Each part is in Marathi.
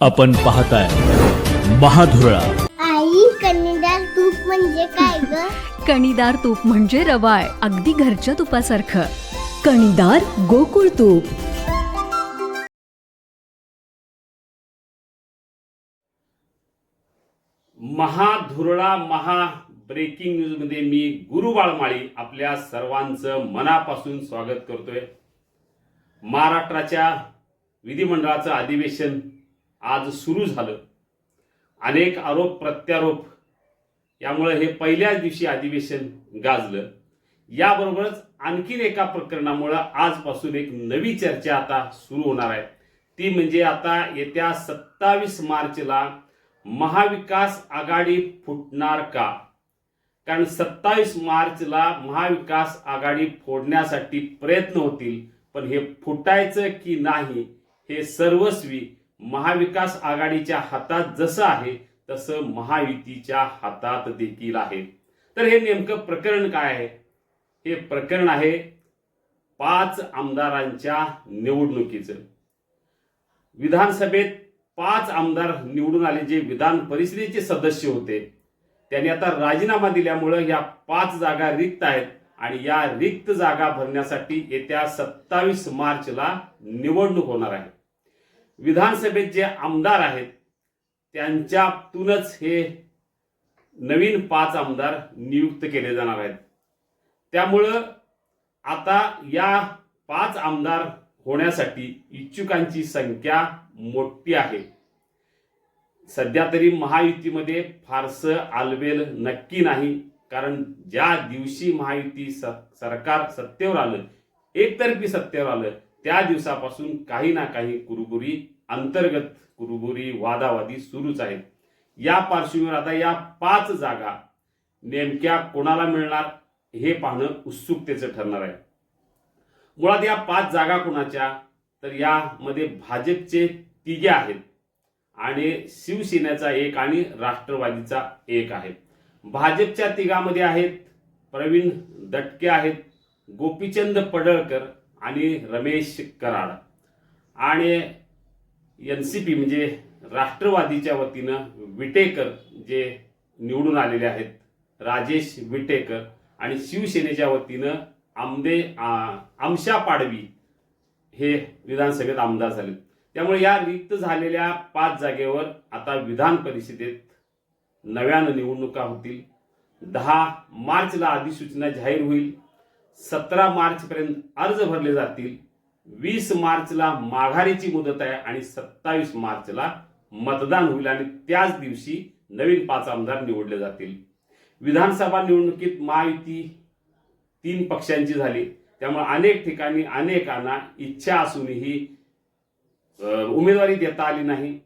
आपण पाहताय महाधुरळा. आई कन्नडार तूप म्हणजे काय ग? कणीदार तूप म्हणजे रवाळ अगदी घरच्या तुपासारखं. कणीदार गोकुळ तूप. महाधुरळा महा ब्रेकिंग न्यूजमध्ये मी गुरु बाळमाळी आपल्या सर्वांचं मनापासून स्वागत करतोय. महाराष्ट्राच्या विधिमंडळाचं अधिवेशन आज सुरू झालं. अनेक आरोप प्रत्यारोप. यामुळे हे पहिल्याच दिवशी अधिवेशन गाजलं. याबरोबरच आणखीन एका प्रकरणामुळं आजपासून एक नवी चर्चा आता सुरू होणार आहे. ती म्हणजे आता येत्या सत्तावीस मार्चला महाविकास आघाडी फुटणार का? कारण सत्तावीस मार्चला महाविकास आघाडी फोडण्यासाठी प्रयत्न होतील पण हे फुटायचं की नाही हे सर्वस्वी महाविकास आघाडीच्या हातात जसं आहे तसं महायुतीच्या हातात देखील आहे. तर हे नेमकं प्रकरण काय आहे? हे प्रकरण आहे पाच आमदारांच्या निवडणुकीचं. विधानसभेत पाच आमदार निवडून आले जे विधान परिषदेचे सदस्य होते. त्यांनी आता राजीनामा दिल्यामुळं या पाच जागा रिक्त आहेत आणि या रिक्त जागा भरण्यासाठी येत्या सत्तावीस मार्चला निवडणूक होणार आहे. विधानसभेत जे आमदार आहेत त्यांच्यातूनच हे नवीन पाच आमदार नियुक्त केले जाणार आहेत. त्यामुळं आता या पाच आमदार होण्यासाठी इच्छुकांची संख्या मोठी आहे. सध्या तरी महायुतीमध्ये फारसं आलबेल नक्की नाही कारण ज्या दिवशी महायुती स सरकार सत्तेवर आलं एकतर्फी सत्तेवर आलं त्या दिवसापासून काही ना काही कुरुबुरी अंतर्गत कुरुबुरी वादावादी सुरूच आहेत. या पार्श्वभूमीवर आता या पाच जागा नेमक्या कोणाला मिळणार हे पाहणं उत्सुकतेचं ठरणार आहे. मुळात या पाच जागा कोणाच्या? तर यामध्ये भाजपचे तिघे आहेत आणि शिवसेनेचा एक आणि राष्ट्रवादीचा एक आहे. भाजपच्या तिघामध्ये आहेत प्रवीण दटके आहेत गोपीचंद पडळकर आणि रमेश कराड. आणि एन सी पी म्हणजे राष्ट्रवादीच्या वतीनं विटेकर जे निवडून आलेले आहेत राजेश विटेकर आणि शिवसेनेच्या वतीनं आमदे आमशा पाडवी हे विधानसभेत आमदार झाले. त्यामुळे या रिक्त झालेल्या पाच जागेवर आता विधान परिषदेत नव्यानं निवडणुका होतील. दहा मार्चला अधिसूचना जाहीर होईल. सतरा मार्चपर्यंत अर्ज भरले जातील. वीस मार्चला माघारीची मुदत आहे आणि सत्तावीस मार्चला मतदान होईल आणि त्याच दिवशी नवीन पाच आमदार निवडले जातील. विधानसभा निवडणुकीत महायुती तीन पक्षांची झाली. त्यामुळे अनेक ठिकाणी अनेकांना इच्छा असूनही उमेदवारी देता आली नाही.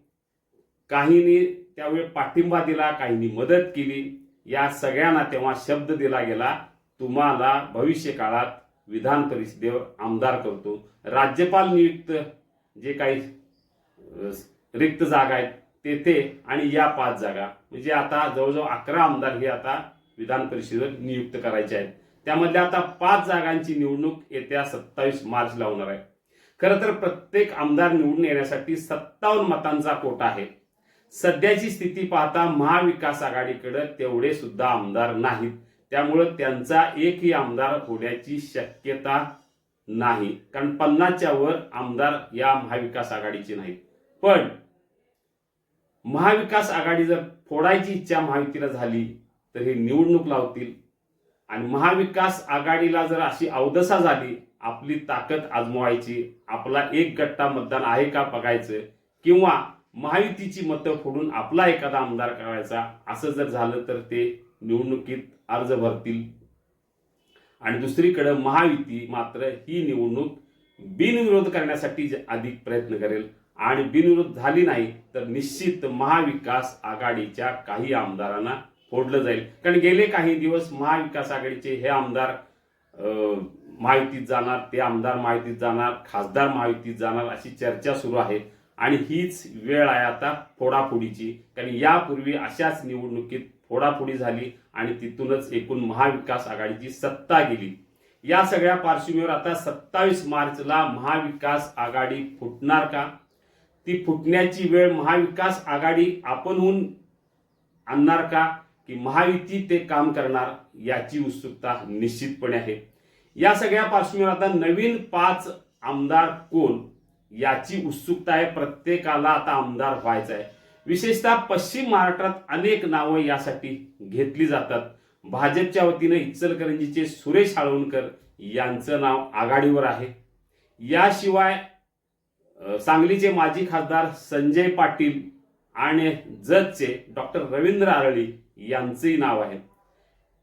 काहींनी त्यावेळी पाठिंबा दिला काहींनी मदत केली. या सगळ्यांना तेव्हा शब्द दिला गेला तुम्हाला भविष्य काळात विधान परिषदेवर आमदार करतो. राज्यपाल नियुक्त जे काही रिक्त जागा आहेत तेथे आणि या पाच जागा. म्हणजे आता जवळजवळ अकरा आमदार हे आता विधान परिषदेवर नियुक्त करायचे आहेत. त्यामधल्या आता पाच जागांची निवडणूक येत्या सत्तावीस मार्चला होणार आहे. खरं तर प्रत्येक आमदार निवडून येण्यासाठी सत्तावन्न मतांचा कोटा आहे. सध्याची स्थिती पाहता महाविकास आघाडीकडे तेवढे सुद्धा आमदार नाहीत. त्यामुळं त्यांचा एकही आमदार होण्याची शक्यता नाही. कारण पन्नासच्या वर आमदार या महाविकास आघाडीचे नाहीत. पण महाविकास आघाडी जर फोडायची इच्छा महायुतीला झाली तर हे निवडणूक लावतील. आणि महाविकास आघाडीला जर अशी अवदसा झाली आपली ताकद आजमवायची आपला एक गट्टा मतदान आहे का बघायचं किंवा महायुतीची मतं फोडून आपला एखादा आमदार करायचा असं जर झालं तर ते निवडणुकीत अर्ज भरतील. आणि दुसरीकडे महायुती मात्र ही निवडणूक बिनविरोध करण्यासाठी अधिक प्रयत्न करेल आणि बिनविरोध झाली नाही तर निश्चित महाविकास आघाडीच्या काही आमदारांना फोडलं जाईल. कारण गेले काही दिवस महाविकास आघाडीचे हे आमदार महायुतीत जाणार ते आमदार महायुतीत जाणार खासदार महायुतीत जाणार अशी चर्चा सुरू आहे. आणि हीच वेळ आहे आता फोडाफोडीची. कारण यापूर्वी अशाच निवडणुकीत फोडाफोडी झाली आणि तिथूनच एकूण महाविकास आघाडीची सत्ता गेली. या सगळ्या पार्श्वभूमीवर आता सत्तावीस मार्चला महाविकास आघाडी फुटणार का? ती फुटण्याची वेळ महाविकास आघाडी आपणहून आणणार का? की महायुती ते काम करणार याची उत्सुकता निश्चितपणे आहे. या सगळ्या पार्श्वभूमीवर आता नवीन पाच आमदार कोण? याची उत्सुकता आहे. प्रत्येकाला आता आमदार व्हायचं आहे. विशेषतः पश्चिम महाराष्ट्रात अनेक नावं यासाठी घेतली जातात. भाजपच्या वतीनं इचलकरंजीचे सुरेश हाळवणकर यांचं नाव आघाडीवर आहे. याशिवाय सांगलीचे माजी खासदार संजय पाटील आणि जजचे डॉक्टर रवींद्र आरळी यांचंही नाव आहे.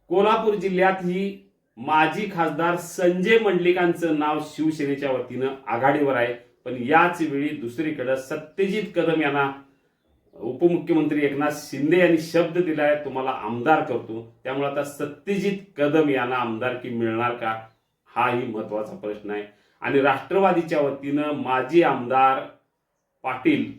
कोल्हापूर जिल्ह्यात ही माजी खासदार संजय मंडलिकांचं नाव शिवसेनेच्या वतीनं आघाडीवर आहे. पण याच वेळी दुसरीकडं सत्यजित कदम यांना उपमुख्यमंत्री एकनाथ शिंदे यांनी शब्द दिलाय तुम्हाला आमदार करतो. त्यामुळे आता सत्यजित कदम यांना आमदारकी मिळणार का? हाही महत्त्वाचा प्रश्न आहे. आणि राष्ट्रवादीच्या वतीनं माजी आमदार पाटील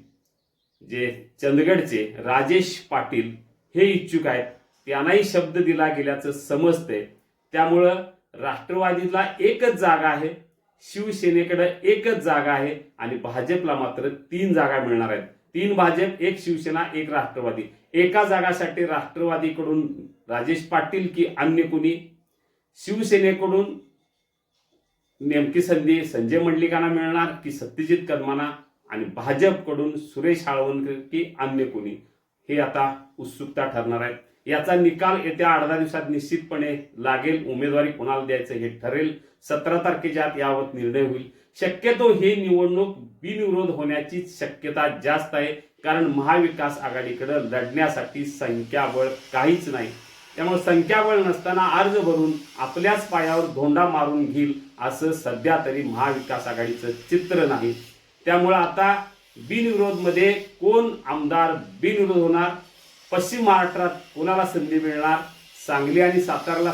जे चंदगडचे राजेश पाटील हे इच्छुक आहेत त्यांनाही शब्द दिला गेल्याचं समजतंय. त्यामुळं राष्ट्रवादीला एकच जागा आहे शिवसेनेकडे एकच जागा आहे आणि भाजपला मात्र तीन जागा मिळणार आहेत. तीन भाजप एक शिवसेना एक राष्ट्रवादी. एका जागासाठी राष्ट्रवादीकडून राजेश पाटील की अन्य कुणी? शिवसेनेकडून नेमकी संधी संजय मंडलिकांना मिळणार की सत्यजित कदमांना? आणि भाजपकडून सुरेश हाळवणकर की अन्य कोणी? हे आता उत्सुकता ठरणार आहेत. याचा निकाल येत्या आठ दहा दिवसात निश्चितपणे लागेल. उमेदवारी कोणाला द्यायचं हे ठरेल. सतरा तारखेच्या आत यावत निर्णय होईल. शक्यतो हे निवडणूक बिनविरोध होण्याची शक्यता जास्त आहे. कारण महाविकास आघाडीकडे लढण्यासाठी संख्याबळ काहीच नाही. त्यामुळे संख्याबळ नसताना अर्ज भरून आपल्याच पायावर धोंडा मारून घेईल असं सध्या तरी महाविकास आघाडीचं चित्र नाही. त्यामुळे आता बिनविरोधमध्ये कोण आमदार बिनविरोध होणार? पश्चिम महाराष्ट्रात कोणाला संधी मिळणार? सांगली आणि साताराला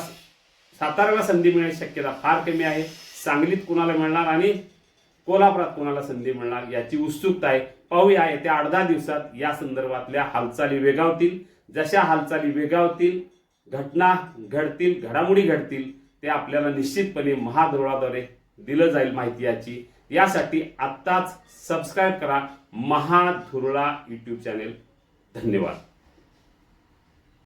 साताराला संधी मिळण्याची शक्यता फार कमी आहे. सांगलीत कुणाला मिळणार आणि कोल्हापुरात कोणाला संधी मिळणार याची उत्सुकता आहे. पाहूया येत्या आठ दहा दिवसात या संदर्भातल्या हालचाली वेगावतील. जशा हालचाली वेगावतील घटना घडतील घडामोडी घडतील ते आपल्याला निश्चितपणे महाधोरणाद्वारे दिलं जाईल माहिती याची. यासाठी आत्ताच सबस्क्राईब करा महाधुरळा यूट्यूब चॅनेल धन्यवाद.